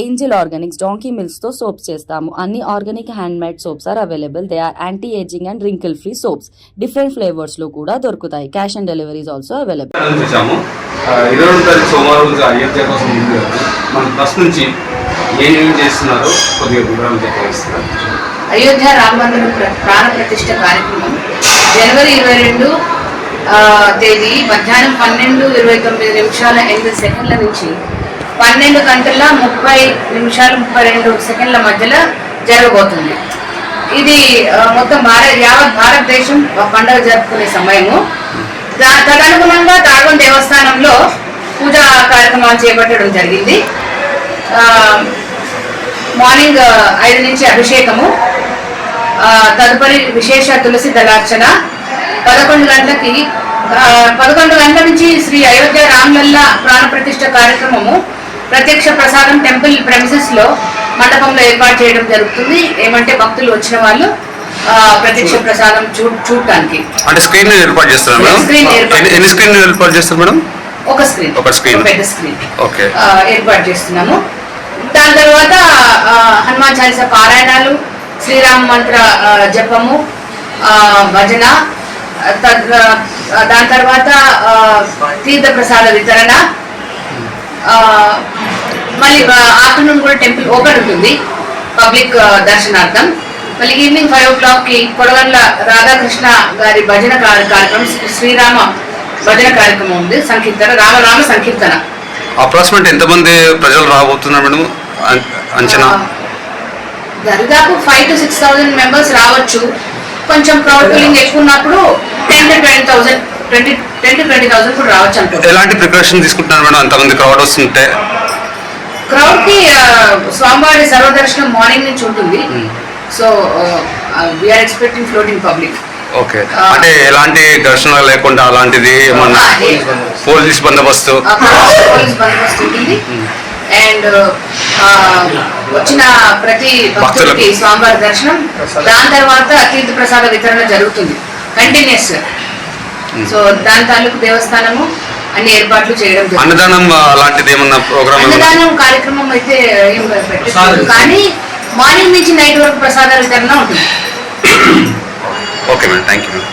Angel organics donkey మిల్క్స్తో soaps చేస్తాము. అన్ని organic handmade soaps are available. They are anti ageing and wrinkle free soaps. Different ఫ్లేవర్స్లో కూడా దొరుకుతాయి. Cash on deliveries also available. చూసాము ఇరవై రెండు తారీఖు సోమవారం రోజు అయోధ్య కోసం ముందు మన ట్రస్ట్ నుంచి ఏమేమి చేస్తున్నారో కొద్దిగా వివరాలు చెప్పగలుగుతున్నారు అయోధ్య రామ మందిర ప్ర- ప్రాణ ప్రతిష్ఠ కార్యక్రమం. జనవరి ఇరవై రెండు తేదీ మధ్యాహ్నం పన్నెండు ఇరవై తొమ్మిది నిమిషాల ఎనిమిది సెకండ్ల నుంచి పన్నెండు గంటల ముప్పై నిమిషాలు ముప్పై రెండు సెకండ్ల మధ్యలో జరగబోతుంది. ఇది మొత్తం భారత యావత్ భారతదేశం పండుగ జరుపుకునే సమయము. తదనుగుణంగా తాగం దేవస్థానంలో పూజా కార్యక్రమాలు చేపట్టడం జరిగింది. మార్నింగ్ ఐదు నుంచి అభిషేకము తదుపరి విశేష తులసి దళార్చన. పదకొండు గంటలకి పదకొండు గంటల నుంచి శ్రీ అయోధ్య రామ్లల్లా ప్రాణ ప్రతిష్ఠ కార్యక్రమము ప్రత్యక్ష ప్రసాదం టెంపుల్ ప్రెమిసెస్లో మండపంలో ఏర్పాటు చేయడం జరుగుతుంది. ఏమంటే భక్తులు వచ్చిన వాళ్ళు ప్రత్యక్ష ప్రసాదం చూ చూడటానికి. అంటే స్క్రీన్ ఏర్పాటు చేస్తారు మేడం. ఎన్ని- స్క్రీన్ ఏర్పాటు చేస్తారు మేడం? ఒక స్క్రీన్ ఒక screen. పెద్ద స్క్రీన్ ఓకే. ఏర్పాటు చేస్తున్నాము. దాని తర్వాత హనుమాన్ చాలీస పారాయణాలు శ్రీరామ మంత్ర జపము భజన దాని తర్వాత తీర్థ ప్రసాద వితరణ మళ్ళీ ఆఫ్టర్నూన్ కూడా టెంపుల్ ఓపెన్ ఉంటుంది పబ్లిక్ దర్శనార్థం. మళ్ళీ ఈవినింగ్ ఫైవ్ ఓ క్లాక్కి కొడగండ్ల రాధాకృష్ణ గారి భజన కార్య- కార్యక్రమం శ్రీ- శ్రీరామ భజన కార్యక్రమం ఉంది సంకీర్తన రామ రామ సంకీర్తన. అప్రాక్సిమేట్ ఎంతమంది ప్రజలు రాబోతున్నారు మేడం? అంచనా? ఆ, దరిదాపు five to six thousand members రావచ్చు. కొంచెం క్రౌడ్ ఫీలింగ్ ఎక్కువ ఉన్నప్పుడు ten to twenty thousand twenty ten to twenty thousand కూడా రావచ్చు అనుకుంటున్నాను. ఎలాంటి ప్రిపరేషన్ తీసుకుంటున్నారు మేడం? అంతమంది క్రౌడ్ వస్తుంటే. క్రౌడ్కి స్వామివారి సర్వదర్శనం మార్నింగ్ నుంచి ఉంటుంది. So we're expecting floating public okay అంటే ఎలాంటి ఘర్షణ లేకుండా అలాంటిది ఏమన్నా పోలీస్ బందోబస్తు? పోలీస్ బందోబస్తు ఉంటుంది. అండ్ వచ్చిన ప్రతి భక్తులకి భక్తులకు. స్వామివారి దర్శనం. దాని తర్వాత తీర్థ ప్రసాద వితరణ జరుగుతుంది. కంటిన్యూస్ సో దాని తాలూకు దేవస్థానము అన్ని ఏర్పాట్లు చేయడం అన్నదానం అలాంటిది ఏమన్నా ప్రోగ్రామ్ అన్నదానం కార్యక్రమం అయితే ఏం పెట్టలేదు. కానీ మార్నింగ్ నుంచి నైట్ వరకు ప్రసాద వితరణ ఉంటుంది. Okay madam thank you madam